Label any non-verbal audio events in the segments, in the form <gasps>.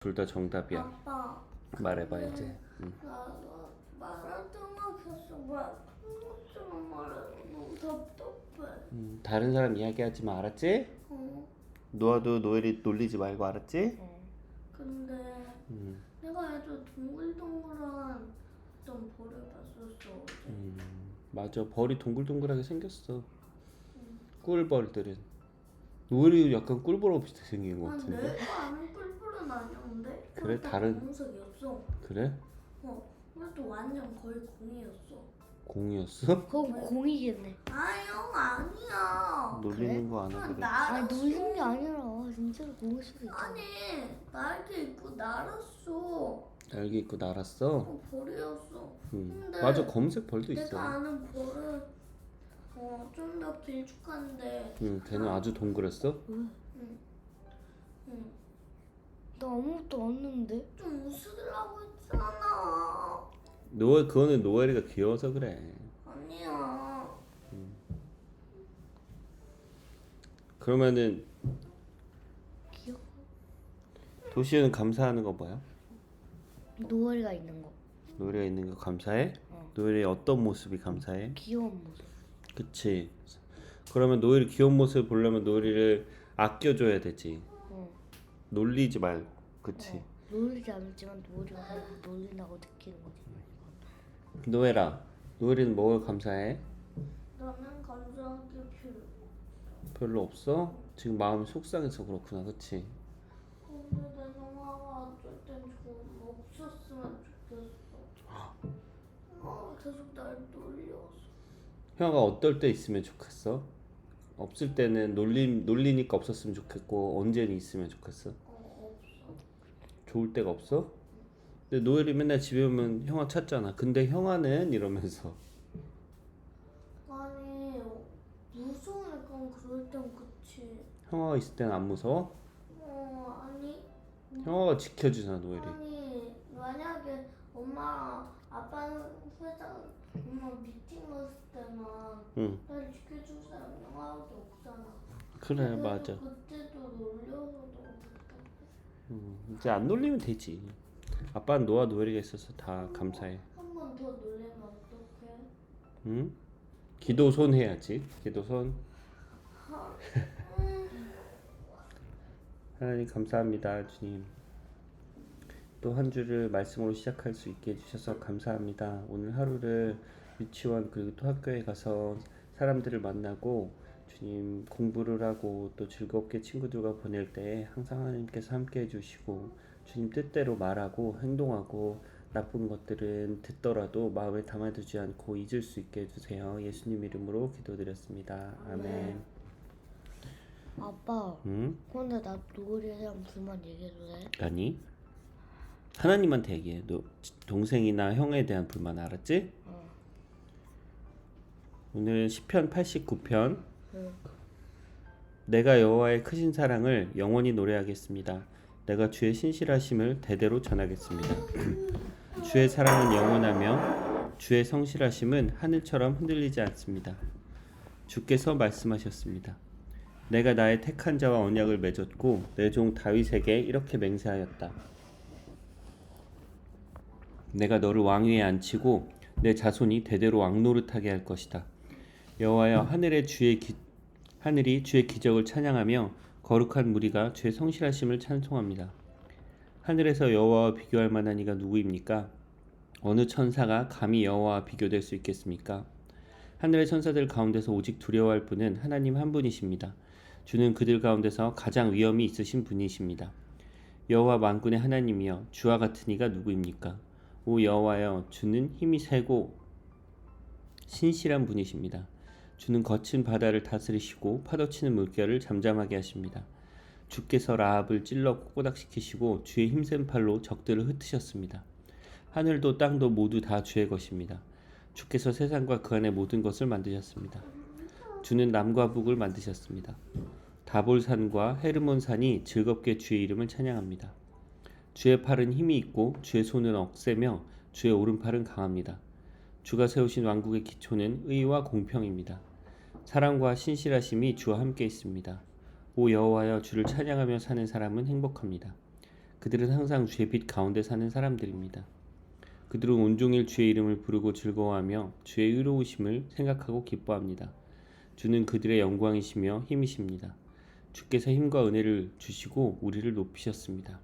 둘 다 정답이야. 아빠, 말해봐 이제. 응. 나 말할 때만 계속 말 한국처럼 말해서 너무 답답해. 음, 다른 사람 이야기하지 마 알았지? 어, 노아도 노엘이 놀리지 말고 알았지? 근데 음, 내가 예전 동글동글한 어떤 볼을 봤었어. 어제. 음, 맞아 벌이 동글동글하게 생겼어. 꿀벌들은 노엘이 약간 꿀벌하고 비슷하게 생긴 것 아, 같은데. 내가 아는 꿀 꿀은 아니었는데. 그래? 다른- 검은색이었어. 그래? 어, 그것도 완전 거의 공이었어. 공이었어? <laughs> 그건 공이겠네. 아형 아니야. 놀리는 거 하고 그래. 날았어. 아니 놀린 게 아니라 진짜로 공일 수도 있잖아. 아니 날개 입고 날았어. 날개 있고 날았어. 어, 벌이었어. 음. 근데 맞아 검은색 벌도 내가 있어. 아는 벌은 어, 좀 더 길쭉한데 응, 걔는 아주 동그랬어. 응, 나 아무것도 안 했는데. 좀 웃으려고 했잖아. 노엘 그거는 노엘이가 귀여워서 그래. 아니야. 그러면은 귀여워. 도시에는 감사하는 거 뭐야? 노을이가 있는 거. 노엘이가 있는 거 감사해? 어. 노엘의 어떤 모습이 감사해? 귀여운 모습. 그치. 그러면 노엘이 귀여운 모습을 보려면 노엘이를 아껴줘야 되지. 어. 놀리지 말고. 그치. 어. 놀리지 않지만 노을이가 놀린다고 느끼는 거지. 노엘아, 노엘이는 뭘 감사해? 나는 감사한 게 필요. 별로 없어? 지금 마음이 속상해서 그렇구나, 그치? 근데 내 영화가 어쩔 땐좀 없었으면 좋겠어. 어, <gasps> 계속 날 놀려서. 형아가 어떨 때 있으면 좋겠어? 없을 때는 놀리, 놀리니까 없었으면 좋겠고 언제는 있으면 좋겠어? 어. 좋을 때가 없어? 근데 노엘이 맨날 집에 오면 형아 찾잖아. 근데 형아는 이러면서 아니 무서우니까 그럴 땐 그치. 형아가 있을 때는 안 무서워? 어 아니 형아가 지켜주잖아 노엘이. 아니 만약에 엄마랑 아빠는 회사 엄마 미팅 갔을 때만 응, 날 지켜줄 사람 영화밖에 없잖아. 그래 그래서 맞아. 그때도 답답해. 음, 이제 안 놀리면 되지. 아빠는 너와 노엘이가 있어서 다 감사해. 한번 더 놀리면 어떡해? 응? 기도 손 해야지. 기도 손. 하나님 감사합니다, 주님. 또 한 주를 말씀으로 시작할 수 있게 해주셔서 감사합니다. 오늘 하루를 유치원 그리고 또 학교에 가서 사람들을 만나고 주님 공부를 하고 또 즐겁게 친구들과 보낼 때 항상 하나님께서 함께 해주시고 주님 뜻대로 말하고 행동하고 나쁜 것들은 듣더라도 마음에 담아두지 않고 잊을 수 있게 해주세요. 예수님 이름으로 기도드렸습니다. 아멘. 아빠. 응? 근데 나 대한 불만 얘기해도 돼? 아니 하나님한테 얘기해. 너 동생이나 형에 대한 불만 알았지? 어. 오늘 시편 89편 응. 내가 여호와의 크신 사랑을 영원히 노래하겠습니다. 내가 주의 신실하심을 대대로 전하겠습니다. <clears throat> 주의 사랑은 영원하며 주의 성실하심은 하늘처럼 흔들리지 않습니다. 주께서 말씀하셨습니다. 내가 나의 택한 자와 언약을 맺었고 내 종 다윗에게 이렇게 맹세하였다. 내가 너를 왕위에 앉히고 내 자손이 대대로 왕노릇하게 할 것이다. 여호와여 하늘의 주의 기, 하늘이 주의 기적을 찬양하며 거룩한 무리가 주의 성실하심을 찬송합니다. 하늘에서 여호와와 비교할 만한 이가 누구입니까? 어느 천사가 감히 여호와와 비교될 수 있겠습니까? 하늘의 천사들 가운데서 오직 두려워할 분은 하나님 한 분이십니다. 주는 그들 가운데서 가장 위엄이 있으신 분이십니다. 여호와 만군의 하나님이여 주와 같은 이가 누구입니까? 오 여호와여 주는 힘이 세고 신실한 분이십니다. 주는 거친 바다를 다스리시고 파도치는 물결을 잠잠하게 하십니다. 주께서 라합을 찔러 꼬닥시키시고 주의 힘센 팔로 적들을 흩으셨습니다. 하늘도 땅도 모두 다 주의 것입니다. 주께서 세상과 그 안의 모든 것을 만드셨습니다. 주는 남과 북을 만드셨습니다. 다볼산과 헤르몬산이 즐겁게 주의 이름을 찬양합니다. 주의 팔은 힘이 있고 주의 손은 억세며 주의 오른팔은 강합니다. 주가 세우신 왕국의 기초는 의와 공평입니다. 사랑과 신실하심이 주와 함께 있습니다. 오 여호와여 주를 찬양하며 사는 사람은 행복합니다. 그들은 항상 주의 빛 가운데 사는 사람들입니다. 그들은 온종일 주의 이름을 부르고 즐거워하며 주의 의로우심을 생각하고 기뻐합니다. 주는 그들의 영광이시며 힘이십니다. 주께서 힘과 은혜를 주시고 우리를 높이셨습니다.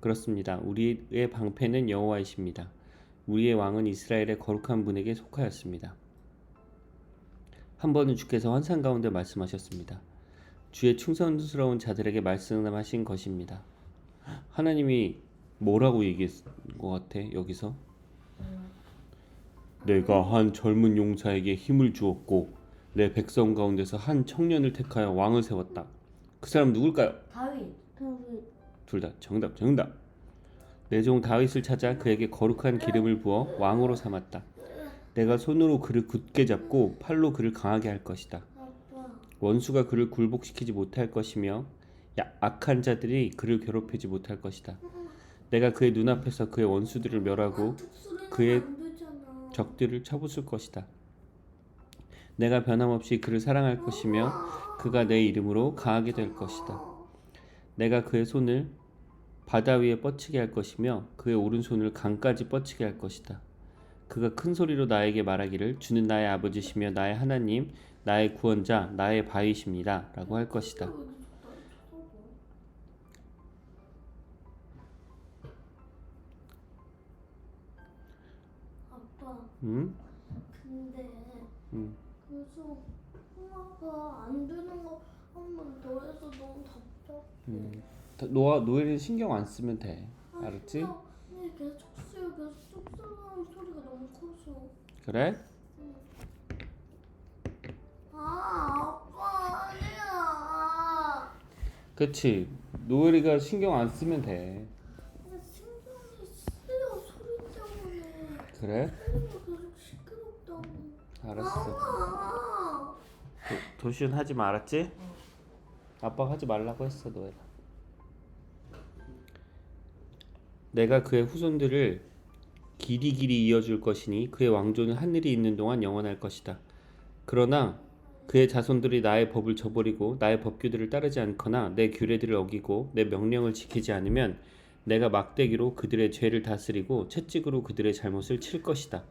그렇습니다. 우리의 방패는 여호와이십니다. 우리의 왕은 이스라엘의 거룩한 분에게 속하였습니다. 한 번은 주께서 환상 가운데 말씀하셨습니다. 주의 충성스러운 자들에게 말씀하신 것입니다. 하나님이 뭐라고 얘기했을 것 같아 여기서? 내가 한 젊은 용사에게 힘을 주었고 내 백성 가운데서 한 청년을 택하여 왕을 세웠다. 그 사람 누굴까요? 다윗. 둘 다 정답 정답. 내종 다윗을 찾아 그에게 거룩한 기름을 부어 왕으로 삼았다. 내가 손으로 그를 굳게 잡고 팔로 그를 강하게 할 것이다. 원수가 그를 굴복시키지 못할 것이며 야- 악한 자들이 그를 괴롭히지 못할 것이다. 내가 그의 눈앞에서 그의 원수들을 멸하고 그의. 적들을 쳐부술 것이다. 내가 변함없이 그를 사랑할 것이며 그가 내 이름으로 강하게 될 것이다. 내가 그의 손을 바다 위에 뻗치게 할 것이며 그의 오른손을 강까지 뻗치게 할 것이다. 그가 큰 소리로 나에게 말하기를 주는 나의 아버지시며 나의 하나님, 나의 구원자, 나의 바위십니다. 라고 할 것이다. 아빠. 음? 근데 음. 그래서 엄마가 안 되는 거 한 번 더 해서 너무 답답해. 음. 노아 노엘은 신경 안 쓰면 돼. 아, 알았지? 근데 계속 쑥쑥 계속 쑥쑥하는 소리가 너무 커서. 그래? 아 아빠 아니야. 그치. 노엘이가 신경 안 쓰면 돼. 근데 신경이 쓰여 소리 때문에. 그래? 소리가 계속 시끄럽다고. 알았어. 아. 도, 도시은 하지 말았지? 아빠가 하지 말라고 했어 노엘아. 내가 그의 후손들을 길이 길이 이어줄 것이니 그의 왕조는 하늘이 있는 동안 영원할 것이다. 그러나 그의 자손들이 나의 법을 저버리고 나의 법규들을 따르지 않거나 내 규례들을 어기고 내 명령을 지키지 않으면 내가 막대기로 그들의 죄를 다스리고 채찍으로 그들의 잘못을 칠 것이다.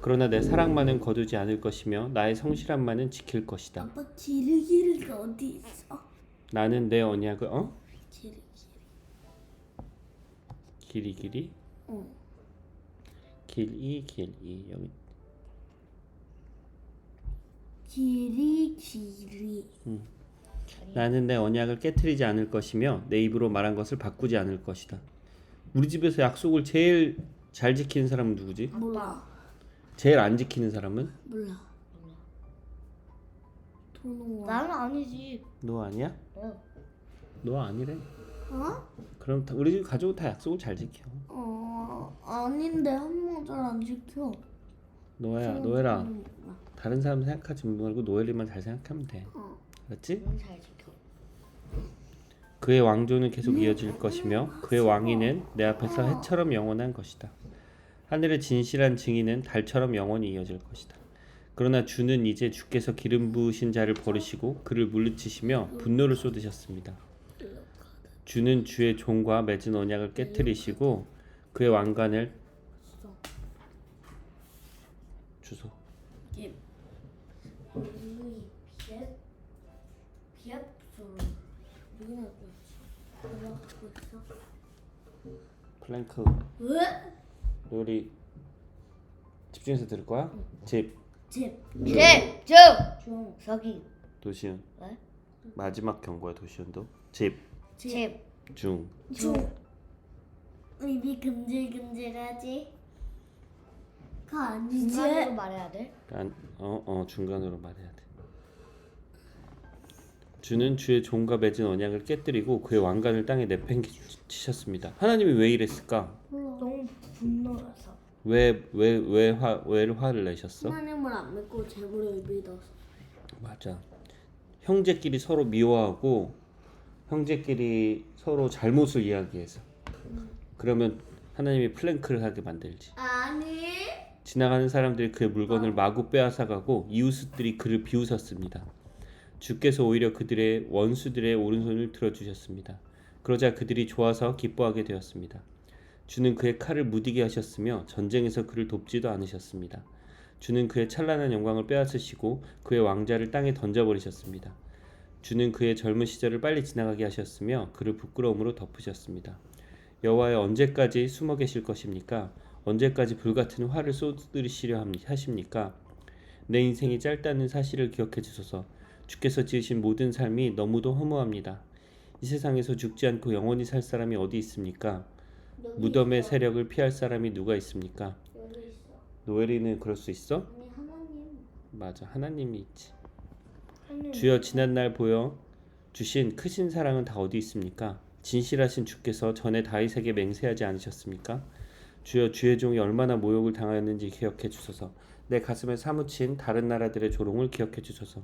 그러나 내 사랑만은 거두지 않을 것이며 나의 성실함만은 지킬 것이다. 아빠 지르기르가 어디 있어? 나는 내 언약을 어? 지르기. 길이 길이 응. 길이 길이 여기 길이 길이. 나는 내 언약을 깨뜨리지 않을 것이며 내 입으로 말한 것을 바꾸지 않을 것이다. 우리 집에서 약속을 제일 잘 지키는 사람은 누구지? 몰라. 제일 안 지키는 사람은 몰라. 도노아. 나는 아니지. 너 아니야? 어. 너 아니래. 어? 그럼 다, 우리 집 가족은 다 약속을 잘 지켜. 어 아닌데 한명잘안 지켜. 노야 노예라 다른 사람 생각하지 말고 노엘이만 잘 생각하면 돼. 어. 알았지? 응, 잘 지켜. 그의 왕조는 계속 이어질 것이며 그의 왕위는 내 앞에서 해처럼 영원한 것이다. 하늘의 진실한 증인은 달처럼 영원히 이어질 것이다. 그러나 주는 이제 주께서 기름 부으신 자를 버리시고 그를 물리치시며 분노를 쏟으셨습니다. 주는 주의 종과 맺은 언약을 깨뜨리시고 그의 왕관을 주소. 플랭크 왜? 우리 집중해서 들을 거야? 집 집. 제, 중, 중. 저기, 도시은 왜? 마지막 경고야 도시은도 집 집, 중 중. 입이 금질금질하지? 그 아니지? 중간으로 말해야 돼. 안, 어, 어, 중간으로 말해야 돼. 주는 주의 종과 맺은 언약을 깨뜨리고 그의 왕관을 땅에 내팽개치셨습니다. 하나님이 왜 이랬을까? 너무 분노라서. 왜왜왜화왜 화를 내셨어? 하나님을 안 믿고 재물을 믿어서. 맞아. 형제끼리 서로 미워하고 형제끼리 서로 잘못을 이야기해서. 그러면 하나님이 플랭크를 하게 만들지. 아니. 지나가는 사람들이 그의 물건을 마구 빼앗아 가고 이웃들이 그를 비웃었습니다. 주께서 오히려 그들의 원수들의 오른손을 들어 주셨습니다. 그러자 그들이 좋아서 기뻐하게 되었습니다. 주는 그의 칼을 무디게 하셨으며 전쟁에서 그를 돕지도 않으셨습니다. 주는 그의 찬란한 영광을 빼앗으시고 그의 왕자를 땅에 던져버리셨습니다. 주는 그의 젊은 시절을 빨리 지나가게 하셨으며 그를 부끄러움으로 덮으셨습니다. 여호와여 언제까지 숨어 계실 것입니까? 언제까지 불같은 화를 쏟으시려 하십니까? 내 인생이 짧다는 사실을 기억해 주소서. 주께서 지으신 모든 삶이 너무도 허무합니다. 이 세상에서 죽지 않고 영원히 살 사람이 어디 있습니까? 무덤의 있어. 세력을 피할 사람이 누가 있습니까? 노엘이는 그럴 수 있어? 아니 하나님. 맞아. 하나님이 있지. 하나님 주여 지난날 보여 주신 크신 사랑은 다 어디 있습니까? 진실하신 주께서 전에 다윗에게 맹세하지 않으셨습니까? 주여 주의 종이 얼마나 모욕을 당하였는지 기억해 주소서. 내 가슴에 사무친 다른 나라들의 조롱을 기억해 주소서.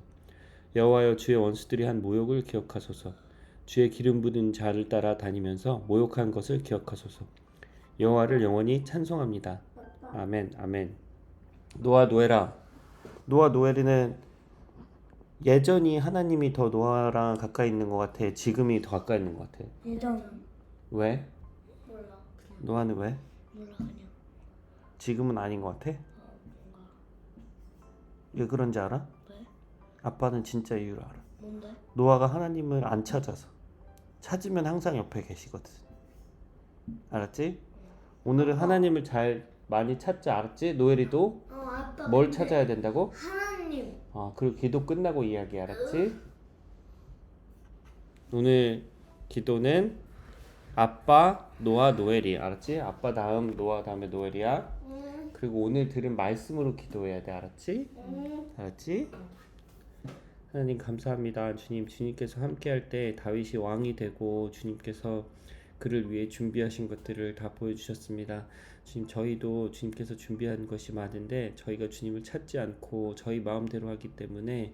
여호와여 주의 원수들이 한 모욕을 기억하소서. 주의 기름 부은 자를 따라 다니면서 모욕한 것을 기억하소서. 여호와를 영원히 찬송합니다. 아멘 아멘 노아 노엘아 노아 노엘이는 예전이 하나님이 더 노아랑 가까이 있는 것 같아 지금이 더 가까이 있는 것 같아 예전 왜? 몰라. 노아는 왜? 몰라 그냥 지금은 아닌 것 같아? 어 뭔가 왜 그런지 알아? 왜? 아빠는 진짜 이유를 알아 뭔데? 노아가 하나님을 안 찾아서 찾으면 항상 옆에 계시거든 알았지? 오늘은 하나님을 잘 많이 찾지 알았지? 노엘이도 어 아빠. 뭘 근데 찾아야 된다고? 하나님. 어, 그리고 기도 끝나고 이야기 알았지? 오늘 기도는 아빠, 노아, 노엘이 알았지? 아빠 다음 노아 다음에 노엘이야. 응. 그리고 오늘 들은 말씀으로 기도해야 돼 알았지? 응. 알았지? 하나님 감사합니다. 주님, 주님께서 함께할 때 다윗이 왕이 되고 주님께서 그를 위해 준비하신 것들을 다 보여주셨습니다. 주님, 저희도 주님께서 준비한 것이 많은데 저희가 주님을 찾지 않고 저희 마음대로 하기 때문에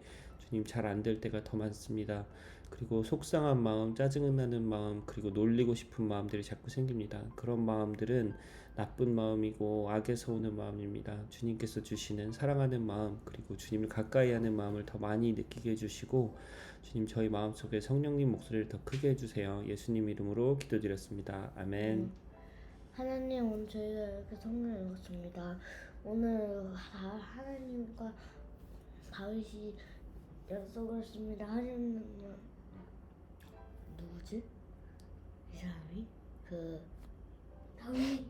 주님 잘 안 될 때가 더 많습니다. 그리고 속상한 마음, 짜증 나는 마음, 그리고 놀리고 싶은 마음들이 자꾸 생깁니다. 그런 마음들은 나쁜 마음이고 악에서 오는 마음입니다. 주님께서 주시는 사랑하는 마음 그리고 주님을 가까이 하는 마음을 더 많이 느끼게 해주시고 주님 저희 마음속에 성령님 목소리를 더 크게 해주세요. 예수님 이름으로 기도드렸습니다. 아멘. 하나님 오늘 저희가 이렇게 성경 읽었습니다. 오늘 다 하나님과 다윗이 약속을 했습니다. 하나님은 누구지? 이 사람이 그 다윗.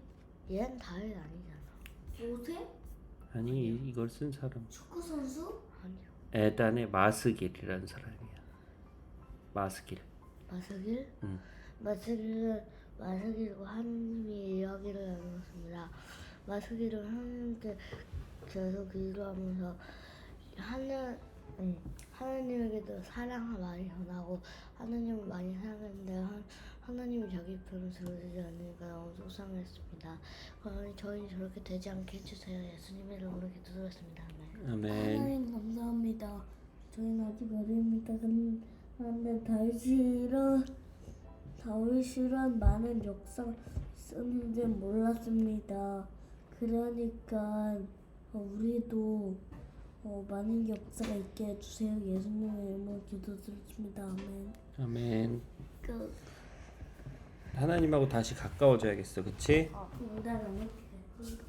얘는 다윗 아니잖아. 요새 아니 이- 이걸 쓴 사람 축구 선수? 아니야. 에단의 마스길이라는 사람이야. 마스길. 마스길? 응. 마스길은 마스길과 하나님이 이야기를 나눴습니다. 마스길은 하나님께 계속 기도하면서 하 나 음, 하나님에게도 사랑을 많이 전하고 하나님을 많이 사랑했는데 하, 하나님이 자기 편을 들어주지 않으니까 너무 속상했습니다. 그러니 저희 저렇게 되지 않게 해주세요. 예수님 이름으로 기도드렸습니다. 아멘. 아멘. 하나님 감사합니다. 저희는 아직 어립니다. 근- 그런데 다윗이란 다윗이란 많은 역사 쓰는지 몰랐습니다. 그러니까 어, 우리도 어, 많은 역사가 있게 해주세요. 예수님의 이름으로 기도드립니다. 아멘. 아멘. 그 하나님하고 다시 가까워져야겠어, 그치? 응답 안 했대.